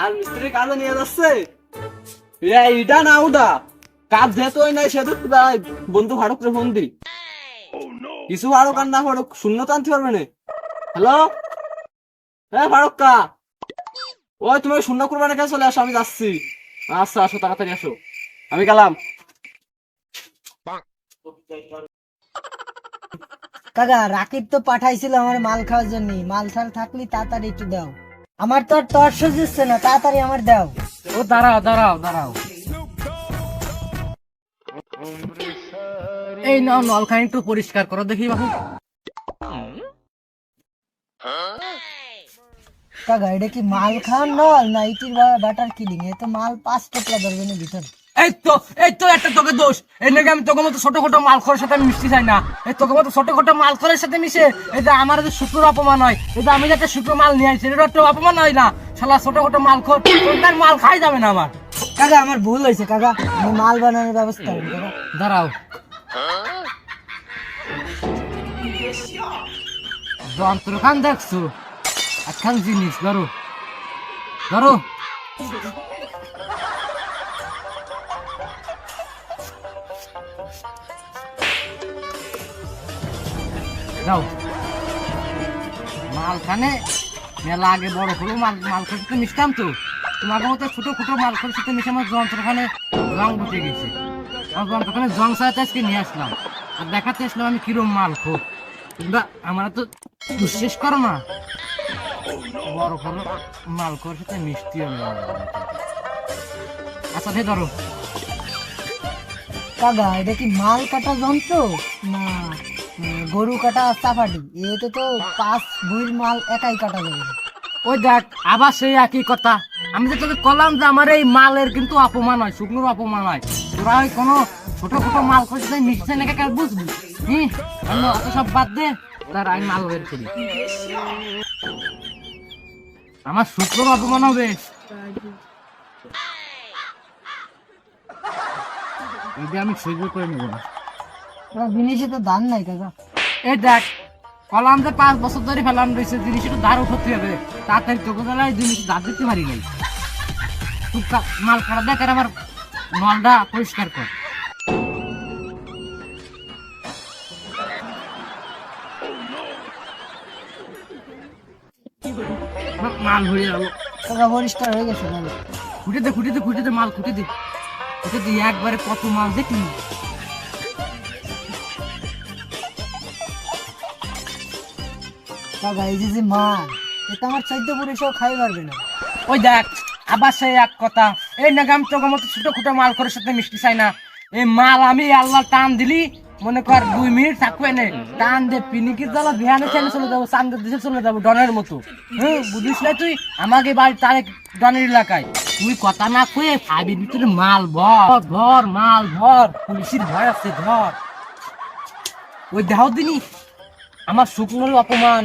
আর মিস্ত্রি কাজে নিয়ে যাচ্ছে। না কাজ যেহেতু বন্ধু ফারুক রে কিছু ফারুক আর না ফারুক, শূন্য তো আনতে পারবে না। হ্যালো? হ্যাঁ ফারুক কা? ওই, তুমি শূন্য করবে না কেন? চলে আসো, আমি যাচ্ছি। আচ্ছা আসো, তাড়াতাড়ি আসো। আমি গেলাম। কাকা, রাকিব তো পাঠাইছিল আমার মাল খাওয়ার জন্য। মাল ছাল থাকলি তাড়াতাড়ি একটু দাও। আমার তো আর তর্স দিচ্ছে না তাড়াতাড়ি আমার দাও। ও দাঁড়াও দাঁড়াও দাঁড়াও। এই নাও নলখানি একটু পরিষ্কার করো দেখি বাবু। কাকা এটা কি মাল খান নল না ইটির বাটার কিলিং? এ তো মাল পাঁচ টোপলা ধরবে না ভিতরে। এই তো এই তো একটা তোকে দোষ। এই নাকি আমি তোকে মতো ছোট ছোট মাল খোরের সাথে মিশতে চাই না। এই তোকে মতো ছোট ছোট মাল খোরের সাথে মিশে যে আমার যে শুক্র অপমান হয় যে আমি যে একটা শুক্র মাল নিয়ে আসছি এটা একটা অপমান হয় না। শালা ছোট ছোট মাল খোর তোর মাল খাই যাবে না আমার। কাকা, আমার ভুল হয়েছে, কাকা। আমি মাল বানানোর ব্যবস্থা করি কাকা। দাঁড়াও। যন্ত্রখান দেখছ? একখান জিনিস, ধরো। ধরো। যাও। মালখানে মেলা আগে বড় হলো, মাল মাল খেতে মিশতাম তো। তোমার মতো ছোট ছোট মাল খেতে সাথে মিশে আমার যন্ত্রখানে রং বসে গেছে। আমার যন্ত্রখানে জং সাজাতে আজকে নিয়ে আসলাম। আর দেখাতে আসলাম আমি কিরম মাল খুব। তোমরা আমার তো বিশ্বাস করো না বড় বড় মাল করে সাথে মিষ্টি আচ্ছা ধে ধরো। কাকা, এটা কি মাল কাটা যন্ত্র? না। গরু কাটা চাপাটি এতে তো পাঁচ বুইর মাল একাই কাটা যাবে। ওই দেখ, আবার সেই একই কথা। আমি যে তোকে কলাম যে আমার এই মালের কিন্তু অপমান হয়, শুকনোর অপমান হয়। তোরা ওই কোনো ছোট ছোট মাল করছে মিশছে না কাকা বুঝবি? হুম? অন্য অত সব বাদ দে, তার আমি মাল বের করি। আমার শুক্রর অপমান হবে। এটা আমি সহ্য করে নেব না। জিনিসে তো দান নাই কাকা। দেখ কলাম যে পাঁচ বছর ধরে ফেলাম রয়েছে জিনিস দাঁড় উঠতে হবে। তাড়াতাড়ি তোকে বেলায় জিনিস দাঁড় দিতে পারি নাই। তুই মাল কাটা দেখ আর আমার নলটা পরিষ্কার কর। মাল হয়ে গেল। কাকা পরিষ্কার হয়ে গেছে কাকা খুঁটে দে খুঁটে দে খুঁটে দে মাল খুঁটে দে। খুঁটে দে একবারে কত মাল দেখলি? খাই ওই দেখ কথা। আমি মতো ছোট মাল করে মিষ্টি চাই না। মাল আমি আল্লাহ টান দিলি, মনে কর দুই মিনিট টান যাব ডনের মতো। হ্যাঁ বুঝিস না তুই? আমাকে বাড়ি তারে ডনের এলাকায়। তুই কথা না কয়ে ফাইভের ভিতরে মাল ভর ধর মাল ভর, পুলিশের ভয় আছে, ধর। ওই দেহ দিনই আমার শুকনোর অপমান।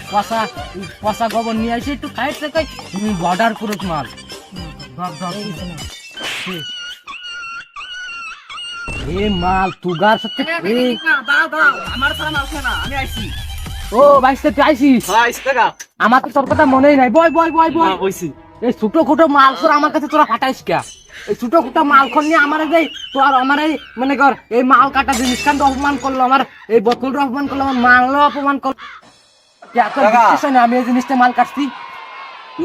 পচা পচা গোবর নিয়ে আসে একটু খাই থেকে বর্ডার করে মাল ধর ধর। এ মাল তুগার সাথে এই- আমার ছাড়া মাল না আমি আইছি। ও আইসিস হ্যাঁ টাকা। আমার তো তোর কথা মনেই নাই। বয় বয় বয় বয়। বইছি। এই ছোট ছোট মাল তোর আমার কাছে তোরা ফাটাইস কে? এই ছোট ছোট মাল খন নিয়ে আমার এই তোর আমার এই মনে কর এই মাল কাটা জিনিস অপমান করল আমার এই বোতলটা অপমান করল আমার মালও অপমান করল। আমি এই জিনিসটা মাল কাটছি।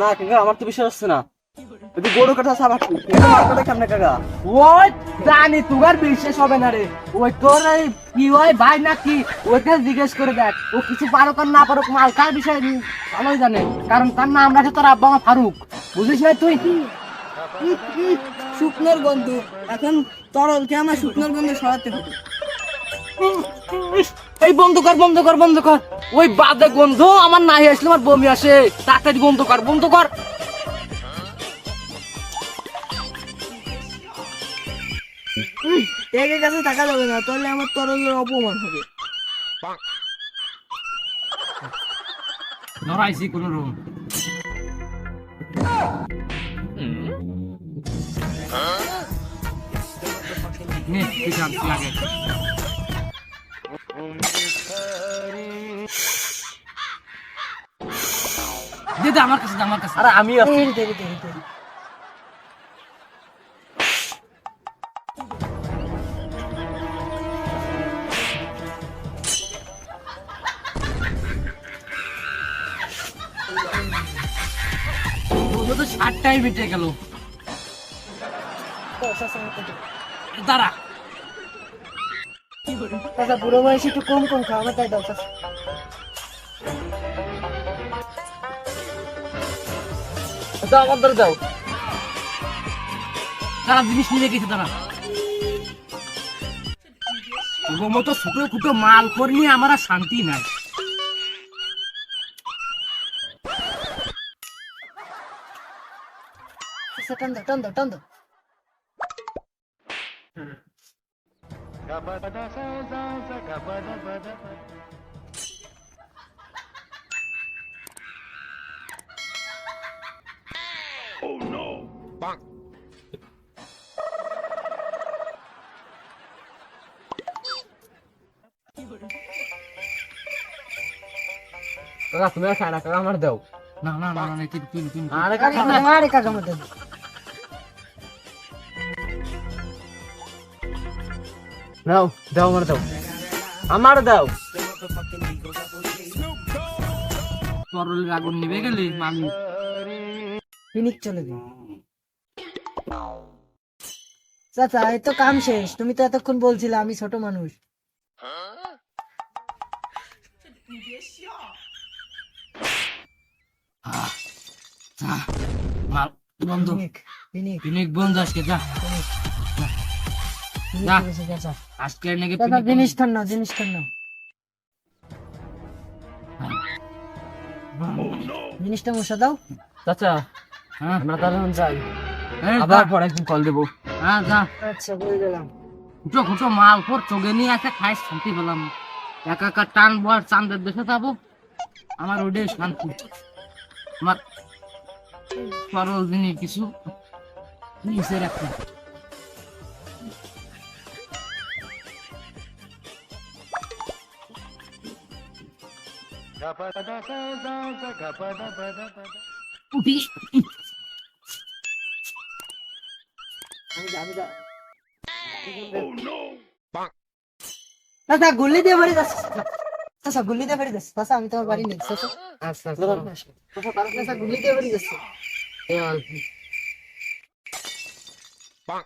না কাকা আমার তো বিশ্বাস হচ্ছে না। যদি গরু কাটা সাবাটি কাটা কেমনে কাকা? ওই জানি বিশ্বাস হবে না রে। ওই তোর কি হয় ভাই না কি ওইটা জিজ্ঞেস করে দেখ। ও কিছু পারুক আর না পারুক মাল কার বিষয়ে ভালোই জানে। কারণ তার নাম রাখে তোর আব্বা আমার ফারুক। বুঝিস না তুই? শুকনোর গন্ধ। এখন তরলকে আমার শুকনোর গন্ধ সরাতে হবে। এই বন্ধ কর বন্ধ কর বন্ধ কর। ওই বাদে গন্ধ আমার নাই আসলে আমার বমি আসে। তাড়াতাড়ি বন্ধ কর বন্ধ কর। একের কাছে টাকা যাবে না তাহলে আমার তরলের অপমান হবে। ধরাইছি কোন রুম। নে আগে। দে দে আমার কাছে আমার কাছে। আরে আমি আছি। দেরি দেরি দেরি দেরি ও তো ষাটটাই বেঁচে গেল। দাঁড়া। চাচা বুড়ো বয়সে একটু কম কম খাওয়া তাই দাও আমার দাও। তারা জিনিস নিয়ে গেছে তারা তোর মতো ছোট খুটো মাল করনি আমার আর শান্তি নাই। টান দাও টান দাও টান দাও। কাকা তুমি আর খায় না কাকা আমার দাও না না না না তুই তুই তুই আরে আরে কাকা কাকা আরে কাকা নাও দাও আমার দাও। আমার দাও। তরলের আগুন নিভে গেলে আমি ফিনিক চলে যাও চাচা এই তো কাম শেষ। তুমি তো এতক্ষণ বলছিলে আমি ছোট মানুষ। বন্ধ। বন্ধ আজকে যা। না। আজকে নাকি চাচা জিনিস ঠান জিনিস ঠান জিনিসটা মশা দাও। চাচা হ্যাঁ। আমরা তাহলে যাই। আবার পরে একদিন কল দেবো। হ্যাঁ যা। আচ্ছা বলে দিলাম। খুটো খুটো মাল কর চোখে নিয়ে আছে খাই শান্তি পেলাম। একা একা টান বর চান্দের দেশে যাব। আমার ওটাই শান্তি। আমার সরল জিনিস কিছু। নিচে রাখতে চাচা গুল্লি দিয়ে ভরে যাচ্ছে চাচা গুল্লি দিয়ে ভরে যাচ্ছে চাচা আমি তোমার বাড়ি নেই চাচা আচ্ছা চাচা চাচা গুল্লি দিয়ে ভরে যাচ্ছে মাল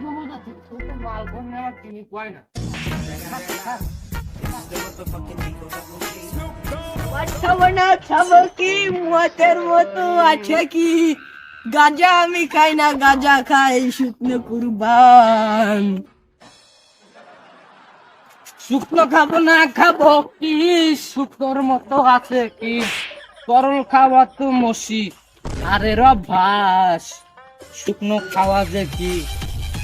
কর আমার কিনি কয় না খাব খাব কি মতের মতো আছে কি গাজা আমি খাই না গাজা খাই শুকনো কুরবান শুকনো খাব, না খাব, কি শুকনোর মতো আছে কি? তরল খাওয়া তো মসি, আরে ভাস, শুকনো খাওয়া যে কি?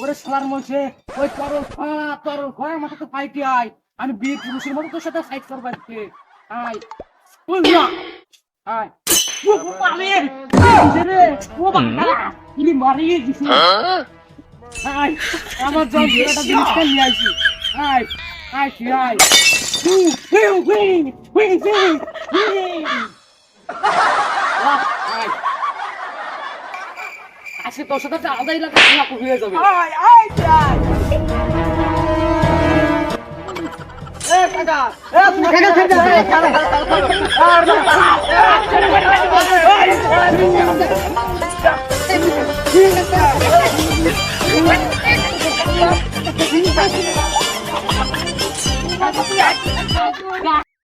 ওরে সালার মলছে ওই তরল খয়া তরল খয়া মাথা তো পাইতে আয়। আমি বীর পুরুষের মতো তোর সাথে ফাইট করব আজকে। আয়। আয়। ও রে ও বাবা। তুই মারিয়ে দিছিস আয়। আমার যন্ত্রটা জিনিসটা নিয়ে আয়। আয় তুই আয়। wing, wing, wing, wing. আজকে তোর সাথে একটা আলাদাই লাগবে হয়ে যাবে।